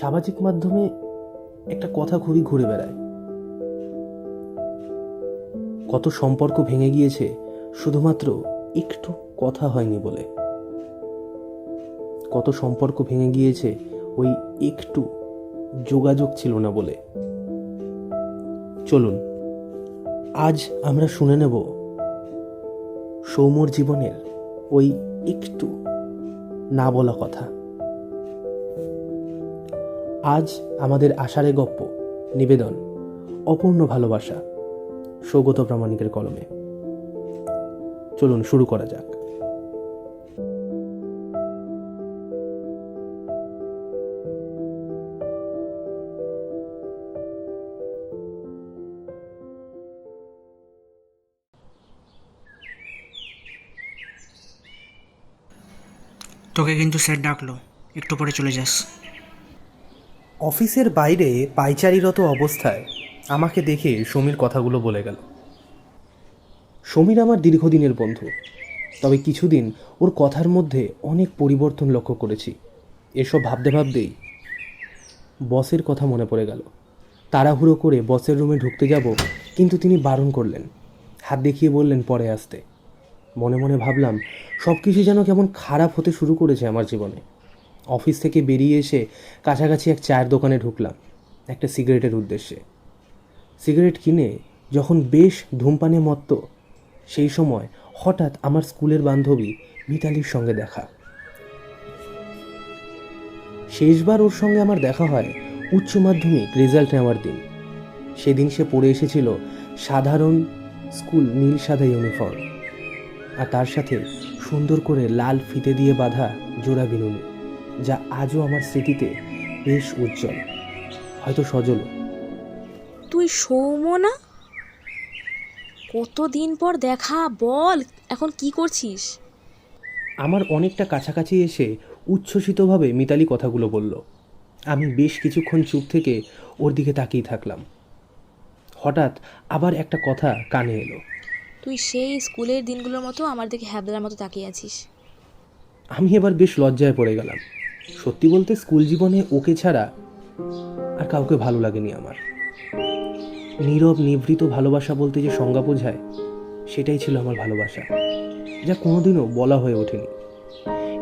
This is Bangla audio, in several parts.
সামাজিক মাধ্যমে একটা কথা খুবই ঘুরে বেড়ায়। কত সম্পর্ক ভেঙে গিয়েছে, শুধুমাত্র একটু কথা হয়নি বলে। কত সম্পর্ক ভেঙে গিয়েছে, ওই একটু যোগাযোগ ছিল না বলে। চলুন, আজ আমরা শুনে নেব সৌম্যর জীবনের ওই একটু না বলা কথা। আজ আমাদের আষাঢ়ে গপ্প, নিবেদন, অপূর্ণ ভালোবাসা, সৌগত প্রামাণিকের কলমে। চলুন, শুরু করা যাক। তোকে কিন্তু স্যার ডাকলো, একটু পরে চলে যাস। অফিসের বাইরে পাইচারিরত অবস্থায় আমাকে দেখে সমীর কথাগুলো বলে গেল। সমীর আমার দীর্ঘদিনের বন্ধু। তবে কিছুদিন ওর কথার মধ্যে অনেক পরিবর্তন লক্ষ্য করেছি। এসব ভাবতে ভাবতেই বসের কথা মনে পড়ে গেল। তাড়াহুড়ো করে বসের রুমে ঢুকতে যাব, কিন্তু তিনি বারণ করলেন। হাত দেখিয়ে বললেন, পরে আসতে। মনে মনে ভাবলাম সব কিছু যেন কেমন খারাপ হতে শুরু করেছে আমার জীবনে। অফিস থেকে বেরিয়ে এসে কাছাকাছি এক চায়ের দোকানে ঢুকলাম, একটা সিগারেটের উদ্দেশ্যে। সিগারেট কিনে যখন বেশ ধূমপানে মত্ত, সেই সময় হঠাৎ আমার স্কুলের বান্ধবী মিতালির সঙ্গে দেখা। শেষবার ওর সঙ্গে আমার দেখা হয় উচ্চ মাধ্যমিক রেজাল্ট নেওয়ার দিন। সেদিন সে পরে এসেছিল সাধারণ স্কুল নীল সাদা ইউনিফর্ম, আর তার সাথে সুন্দর করে লাল ফিতে দিয়ে বাঁধা জোড়া বিনুনি। যা আজও আমার স্মৃতিতে বেশ উজ্জ্বল হয়তো সজল তুই সৌম্য না? কতদিন পর দেখা বল এখন কি করছিস? আমার অনেকটা কাছাকাছি এসে উচ্ছ্বসিতভাবে মিতালি কথাগুলো বলল। আমি বেশ কিছুক্ষণ চুপ থেকে ওর দিকে তাকিয়ে থাকলাম। হঠাৎ আবার একটা কথা কানে এলো। তুই সেই স্কুলের দিনগুলোর মতো আমার দিকে হ্যাবলার মতো তাকিয়ে আছিস। আমি এবার বেশ লজ্জায় পড়ে গেলাম। সত্যি বলতে স্কুল জীবনে ওকে ছাড়া আর কাউকে ভালো লাগেনি আমার। নীরব নিভৃত ভালোবাসা বলতে যে সংজ্ঞা বোঝায় সেটাই ছিল আমার ভালোবাসা যা কোনোদিনও বলা হয়ে ওঠেনি।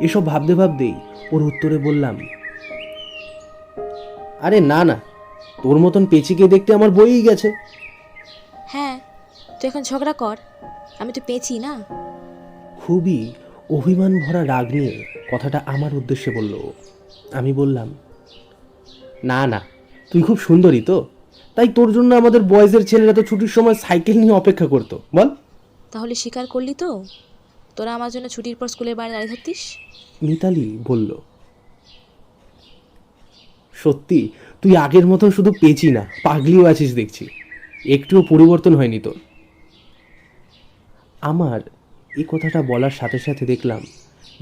এসব ভাবতে ভাবতেই ওর উত্তরে বললাম আরে না না তোর মতন পেঁচিকে দেখতে আমার বইই গেছে। হ্যাঁ তুই এখন ঝগড়া কর আমি তো পেঁচি না। খুবই অভিমান ভরা রাগ নিয়ে কথাটা আমার উদ্দেশ্যে বলল। আমি বললাম না না তুই খুব সুন্দরী তো। তাই তোর জন্য আমাদের বয়েজের ছেলেরা তো ছুটির সময় সাইকেল নিয়ে অপেক্ষা করতো। বল। তাহলে স্বীকার করলি তো? তোরা আমার জন্য ছুটির পর স্কুলের বাইরে দাঁড়িয়ে থাকতিস? মিতালি বলল সত্যি তুই আগের মতন শুধু পেঁচি না পাগলিও আছিস দেখছি। একটুও পরিবর্তন হয়নি তোর। আমার এই কথাটা বলার সাথে সাথে দেখলাম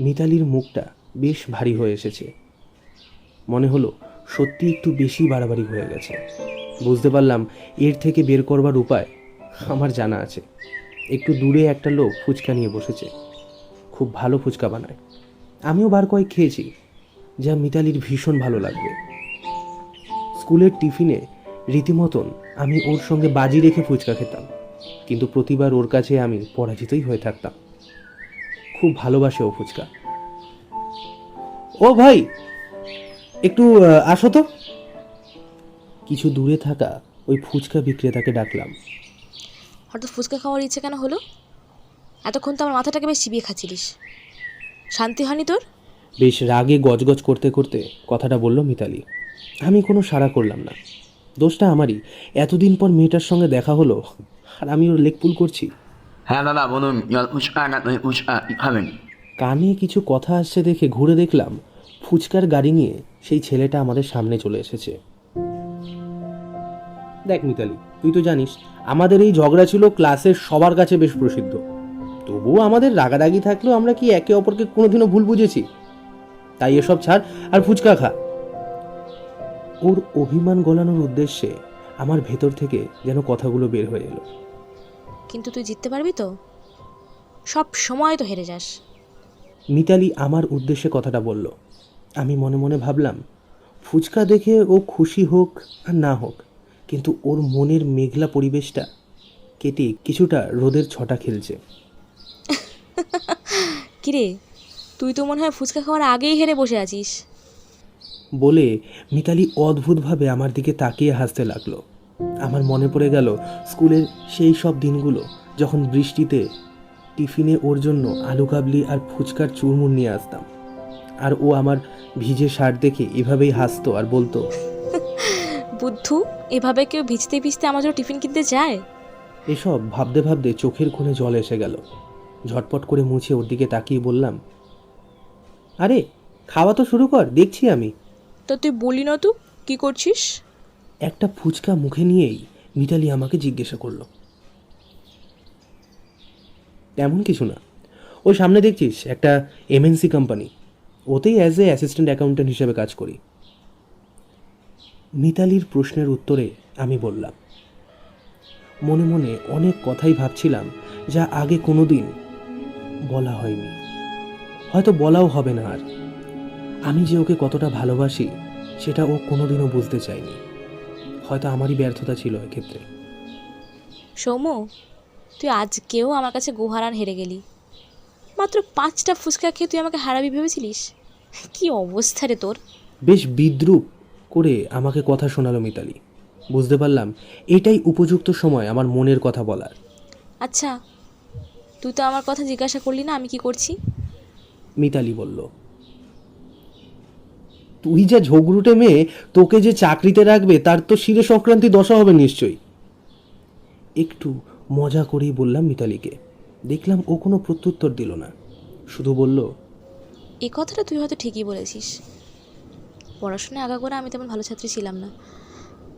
মিতালির মুখটা বেশ ভারী হয়ে এসেছে। মনে হলো সত্যি একটু বেশি বাড়াবাড়ি হয়ে গেছে। বুঝতে পারলাম এর থেকে বের করবার উপায় আমার জানা আছে। একটু দূরে একটা লোক ফুচকা নিয়ে বসেছে। খুব ভালো ফুচকা বানায়। আমিও বার কয়েক খেয়েছি, যা মিতালির ভীষণ ভালো লাগবে। স্কুলের টিফিনে রীতিমতন আমি ওর সঙ্গে বাজি রেখে ফুচকা খেতাম, কিন্তু প্রতিবার ওর কাছে আমি পরাজিতই হয়ে থাকতাম। খুব ভালোবাসে ও ফুচকা। ও ভাই একটু আসো তো। কিছু দূরে থাকা ওই ফুচকা বিক্রেতাকে ডাকলাম। হঠাৎ ফুচকা খাওয়ার ইচ্ছে কেন হলো? এতক্ষণ তো আমার মাথাটাকে বেশ চিবিয়ে খাচ্ছিলিস। শান্তি হয়নি তোর? বেশ রাগে গজগজ করতে করতে কথাটা বলল মিতালি। আমি কোনো সাড়া করলাম না। দোষটা আমারই। এতদিন পর মেয়েটার সঙ্গে দেখা হলো আর আমি ওর লেকপুল করছি। হ্যাঁ দাদা, বলুন কানে কিছু কথা আসছে দেখে ঘুরে দেখলাম, ফুচকার গাড়ি নিয়ে সেই ছেলেটা আমাদের সামনে চলে এসেছে। দেখ মিতালি, তুই তো জানিস, আমাদের এই ঝগড়া ছিল ক্লাসের সবার কাছে বেশ প্রসিদ্ধ। তবুও আমাদের রাগারাগি থাকলেও আমরা কি একে অপরকে কোনোদিনও ভুল বুঝেছি? তাই এসব ছাড় আর ফুচকা খা। ওর অভিমান গলানোর উদ্দেশ্যে আমার ভেতর থেকে যেন কথাগুলো বের হয়ে এলো। কিন্তু তুই জিততে পারবি তো? সব সময় তো হেরে যাস। মিতালি আমার উদ্দেশ্যে কথাটা বলল। আমি মনে মনে ভাবলাম ফুচকা দেখে ও খুশি হোক আর না হোক কিন্তু ওর মনের মেঘলা পরিবেশটা কেটে কিছুটা রোদের ছটা খেলছে। কিরে তুই তো মনে হয় ফুচকা খাওয়ার আগেই হেরে বসে আছিস। বলে মিতালি অদ্ভুতভাবে আমার দিকে তাকিয়ে হাসতে লাগল। আমার মনে পড়ে গেল স্কুলের সেই সব দিনগুলো যখন বৃষ্টিতে টিফিনে ওর জন্য আলু কাবলি আর ফুচকার চুরমুর নিয়ে আসতাম। আর ও আমার ভিজে শার্ট দেখে এভাবেই হাসতো আর বলতো বুদ্ধু এভাবে কেউ ভিজতে ভিজতে আমার জন্য টিফিন কিনতে যায়? এসব ভাবতে ভাবতে চোখের কোণে জল এসে গেল। ঝটপট করে মুছে ওর দিকে তাকিয়ে বললাম আরে খাওয়া তো শুরু কর দেখছি আমি। তো তুই বলি না তো কি করছিস? একটা ফুচকা মুখে নিয়েই মিতালি আমাকে জিজ্ঞাসা করল। তেমন কিছু না। ওই সামনে দেখছিস, একটা এমএনসি কোম্পানি ওতেই অ্যাজ এ অ্যাসিস্ট্যান্ট অ্যাকাউন্ট্যান্ট হিসেবে কাজ করি। মিতালির প্রশ্নের উত্তরে আমি বললাম, মনে মনে অনেক কথাই ভাবছিলাম যা আগে কোনো দিন বলা হয়নি। হয়তো বলাও হবে না আর। আমি যে ওকে কতটা ভালোবাসি, সেটা ও কোনোদিনও বুঝতে চায়নি। হয়তো আমারই ব্যর্থতা ছিল এক্ষেত্রে। সৌম্য তুই আজকেও আমার কাছে গোহারান হেরে গেলি। মাত্র পাঁচটা ফুচকা খেয়ে তুই আমাকে হারাবি ভেবেছিলিস? কি অবস্থা রে তোর? বেশ বিদ্রুপ করে আমাকে কথা শোনালো মিতালি। বুঝতে পারলাম এটাই উপযুক্ত সময় আমার মনের কথা বলার। আচ্ছা তুই তো আমার কথা জিজ্ঞাসা করলি না আমি কি করছি? মিতালি বলল তুই যা ঝগড়ুটে মেয়ে, তোকে যে চাকরিতে রাখবে, তার তো শিরে সংক্রান্তি দশা হবে নিশ্চয়ই। একটু মজা করেই বললাম মিতালিকে। দেখলাম ও কোনো প্রত্যুত্তর দিল না। শুধু বলল এই কথাটা তুই হয়তো ঠিকই বলেছিস। পড়াশোনায় আগা করে আমি তেমন ভালো ছাত্রী ছিলাম না।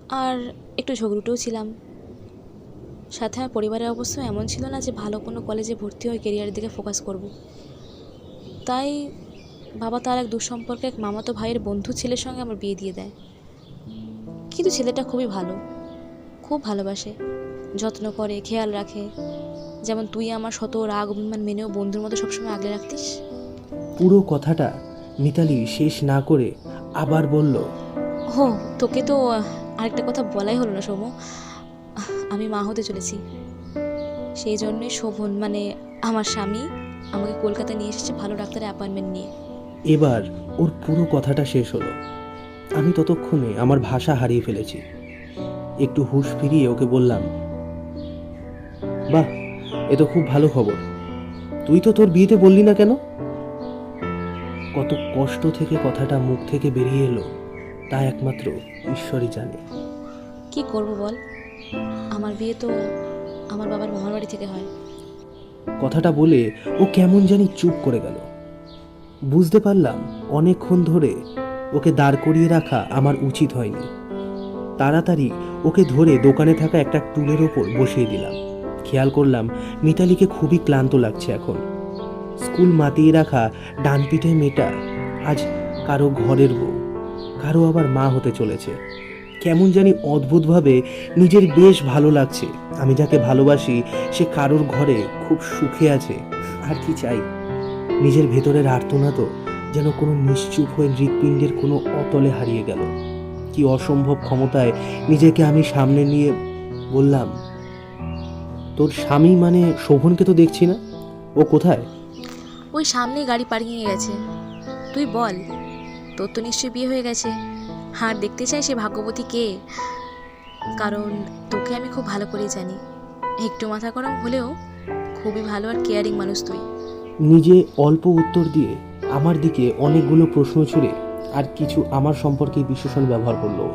আর একটু ঝগড়ুটেও ছিলাম। সাথে আমার পরিবারের অবস্থা এমন ছিল না যে ভালো কোনো কলেজে ভর্তি হয়ে কেরিয়ারের দিকে ফোকাস করব। তাই বাবা তার এক দুঃসম্পর্কে এক মামাতো ভাইয়ের বন্ধু ছেলের সঙ্গে আমার বিয়ে দিয়ে দেয়। কিন্তু ছেলেটা খুবই ভালো খুব ভালোবাসে যত্ন করে খেয়াল রাখে। যেমন তুই আমার শত রাগ অভিমান মেনেও বন্ধুর মতো সবসময় আগলে রাখতিস। পুরো কথাটা মিতালি শেষ না করে আবার বলল হো তোকে তো আরেকটা কথা বলাই হলো না সৌম্য। আমি মা হতে চলেছি। সেই জন্যই শোভন মানে আমার স্বামী আমাকে কলকাতায় নিয়ে এসেছে ভালো ডাক্তারের অ্যাপয়েন্টমেন্ট নিয়ে। এবার ওর পুরো কথাটা শেষ হলো। আমি ততক্ষণে আমার ভাষা হারিয়ে ফেলেছি। একটু হুঁশ ফিরিয়ে ওকে বললাম বাহ এ তো খুব ভালো খবর। তুই তো তোর বিয়েতে বললি না কেন? কত কষ্ট থেকে কথাটা মুখ থেকে বেরিয়ে এলো তা একমাত্র ঈশ্বরই জানে। কি করব বল? আমার বিয়ে তো আমার বাবার মামার বাড়ি থেকে হয়। কথাটা বলে ও কেমন জানি চুপ করে গেল। বুঝতে পারলাম অনেকক্ষণ ধরে ওকে দাঁড় করিয়ে রাখা আমার উচিত হয়নি। তাড়াতাড়ি ওকে ধরে দোকানে থাকা একটা টুলের ওপর বসিয়ে দিলাম। খেয়াল করলাম মিতালিকে খুবই ক্লান্ত লাগছে এখন। স্কুল মাতিয়ে রাখা ডান পিঠে মেয়েটা আজ কারও ঘরের বউ, কারও আবার মা হতে চলেছে। কেমন জানি অদ্ভুতভাবে নিজের বেশ ভালো লাগছে। আমি যাকে ভালোবাসি, সে কারোর ঘরে খুব সুখে আছে। আর কি চাই? নিজের ভেতরের আর্তনাদ যেন কোনো নিশ্চুপ হয়ে হৃৎপিণ্ডের কোনো অতলে হারিয়ে গেল। কি অসম্ভব ক্ষমতায় নিজেকে আমি সামনে নিয়ে বললাম, তোর স্বামী মানে শোভনকে তো দেখছি না? ও কোথায়? ওই সামনেই গাড়ি পার্কিংয়ে গেছে। তুই বল, তোর তো নিশ্চয়ই বিয়ে হয়ে গেছে। আর দেখতে চাই সে ভাগ্যবতী কে? কারণ তোকে আমি খুব ভালো করেই জানি। একটু মাথা গরম হলেও খুবই ভালো আর কেয়ারিং মানুষ তুই। নিজে অল্প উত্তর দিয়ে আমার দিকে অনেকগুলো প্রশ্ন ছুড়ে আর কিছু আমার সম্পর্কে বিশেষণ ব্যবহার করল।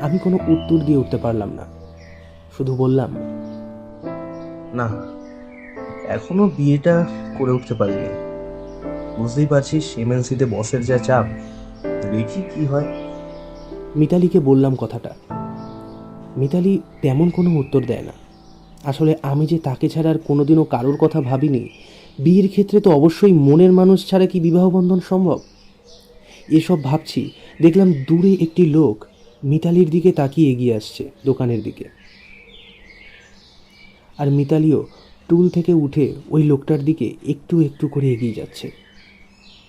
আমি কোনো উত্তর দিয়ে উঠতে পারলাম না। শুধু বললাম না এখনও বিয়েটা করে উঠতে পারিনি। বুঝতেই পারছিস এমএনসিতে বসের যা চাপ দেখি কি হয়। মিতালিকে বললাম কথাটা। মিতালি তেমন কোনো উত্তর দেয় না। আসলে আমি যে তাকে ছাড়া আর কোনোদিনও কারোর কথা ভাবিনি বিয়ের ক্ষেত্রে তো অবশ্যই মনের মানুষ ছাড়া কি বিবাহ বন্ধন সম্ভব? এসব ভাবছি, দেখলাম দূরে একটি লোক মিতালির দিকে তাকিয়ে এগিয়ে আসছে দোকানের দিকে। আর মিতালিও টুল থেকে উঠে ওই লোকটার দিকে একটু একটু করে এগিয়ে যাচ্ছে।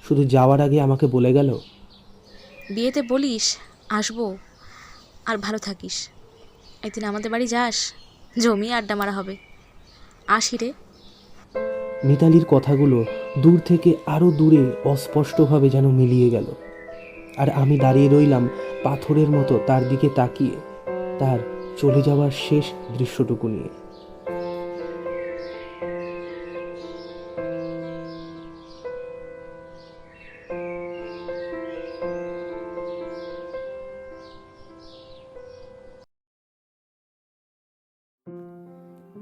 শুধু যাওয়ার আগে আমাকে বলে গেল, বিয়েতে বলিস, আসব, আর ভালো থাকিস। একদিন আমাদের বাড়ি যাস, জমি আড্ডা মারা হবে। আসি রে। মিতালির কথাগুলো দূর থেকে আরও দূরে অস্পষ্টভাবে যেন মিলিয়ে গেল। আর আমি দাঁড়িয়ে রইলাম পাথরের মতো তার দিকে তাকিয়ে, তার চলে যাওয়ার শেষ দৃশ্যটুকু নিয়ে।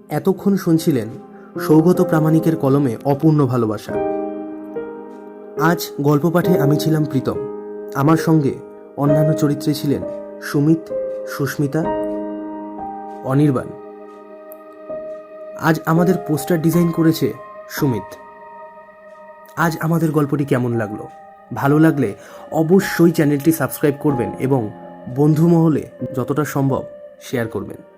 এতক্ষণ শুনছিলেন সৌগত প্রামাণিকের কলমে অপূর্ণ ভালোবাসা। আজ গল্প পাঠে আমি ছিলাম প্রীতম। আমার সঙ্গে অন্যান্য চরিত্রে ছিলেন সুমিত, সুস্মিতা, অনির্বাণ। আজ আমাদের পোস্টার ডিজাইন করেছে সুমিত। আজ আমাদের গল্পটি কেমন লাগল? ভালো লাগলে অবশ্যই চ্যানেলটি সাবস্ক্রাইব করবেন এবং বন্ধু মহলে যতটা সম্ভব শেয়ার করবেন।